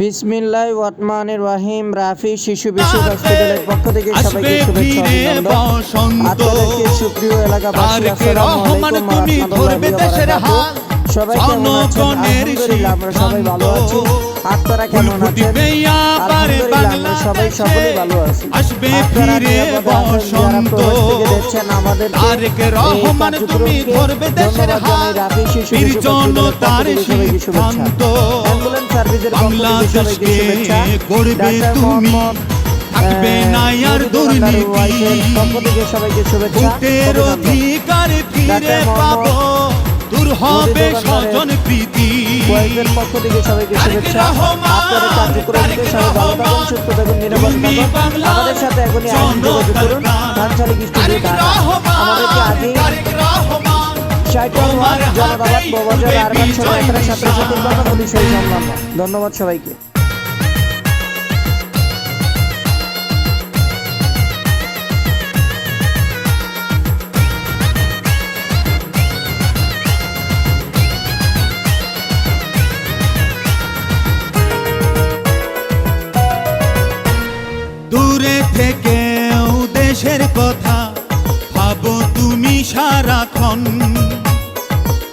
বিসমিল্লাহ ওয়াতমানের রাহিম। রাফি শিশু বিশ্ব হসপিটালের পক্ষ থেকে সবাইকে শুভেচ্ছা অভিনন্দন। আপনাদেরকে সুপ্রিয় এলাকাবাসী আসসালামু রহমান আলাইকুম তুমি ধরবে দেশের হাল। বারাকাতুহু। সবাই কেমন আছেন? জনগণের আলহামদুলিল্লাহ আমরা সবাই ভালো আছি। আপনারা কেমন আছেন আলহামদুলিল্লাহ সবাই সকলেই ভালো আছি। আসবে ফিরে বসন্ত। দেখছেন আমাদেরকে তারেক রহমান তুমি ধরবে দেশের শিশু বীর জনতার সিদ্ধান্ত বাংলাদেশকে গড়বে তুমি। থাকবে না আর দুর্নীতি। ভোটের অধিকার ফিরে পাবো। হবে স্বজন প্রীতি। ধন্যবাদ পক্ষ থেকে সবাইকে তারেক শুভেচ্ছা। রহমান, আপনাদের কার্যক্রমকে তারেক সবাই ভালো থাকুন সুস্থ থাকুন নিরাপদ তুমি থাকুন। বাংলার আমাদের সাথে এখনই আইন যোগাযোগ করুন। জনতার স্টুডিও ঢাকা আমাদেরকে রহমান আজই তারেক দূরে থেকেও দেশের কথা ভাবো তুমি সারাক্ষণ।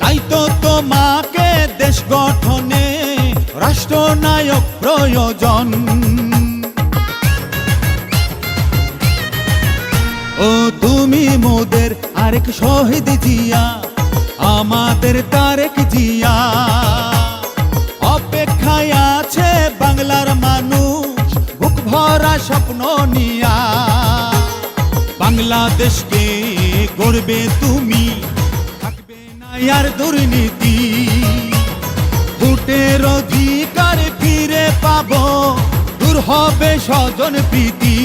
তাই তো তোমাকে দেশ গঠনে রাষ্ট্রনায়ক প্রয়োজন। ও তুমি মোদের আরেক শহীদ জিয়া, আমাদের তারেক জিয়া। ভরা স্বপ্ন নিয়া। বাংলাদেশকে গড়বে তুমি, থাকবে না আর দুর্নীতি। ভোটের অধিকার ফিরে পাবো, দূর হবে স্বজন প্রীতি।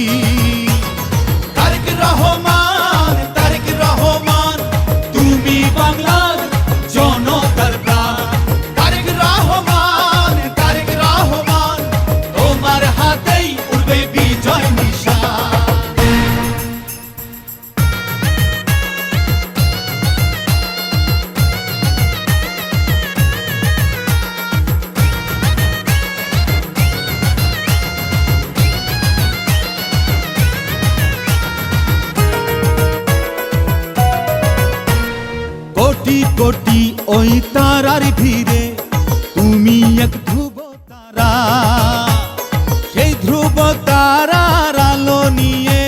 কোটি ওই তারার ভিড়ে, তুমি এক ধ্রুব তারা। সেই ধ্রুব তারার আলো নিয়ে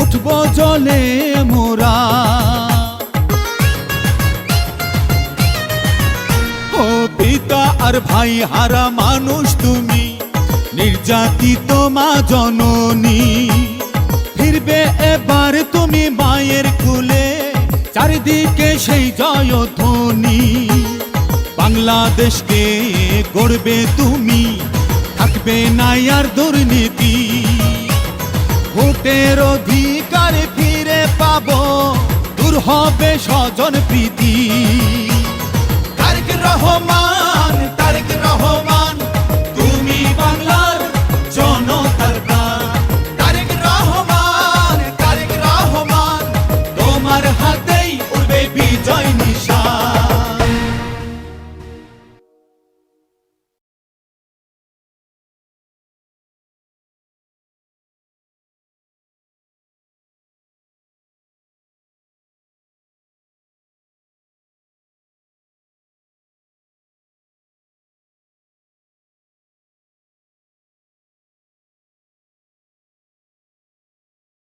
উঠবো জলে মোরা। ও পিতা আর ভাই হারা মানুষ তুমি, নির্যাতিত মা জননী। ফিরবে এবার তুমি মায়ের কুলে, চারিদিকে সেই ধ্বনি। বাংলাদেশকে গড়বে তুমি, থাকবে না আর দুর্নীতি। ভোটের অধিকার ফিরে পাব, দূর হবে স্বজন প্রীতি। রহমান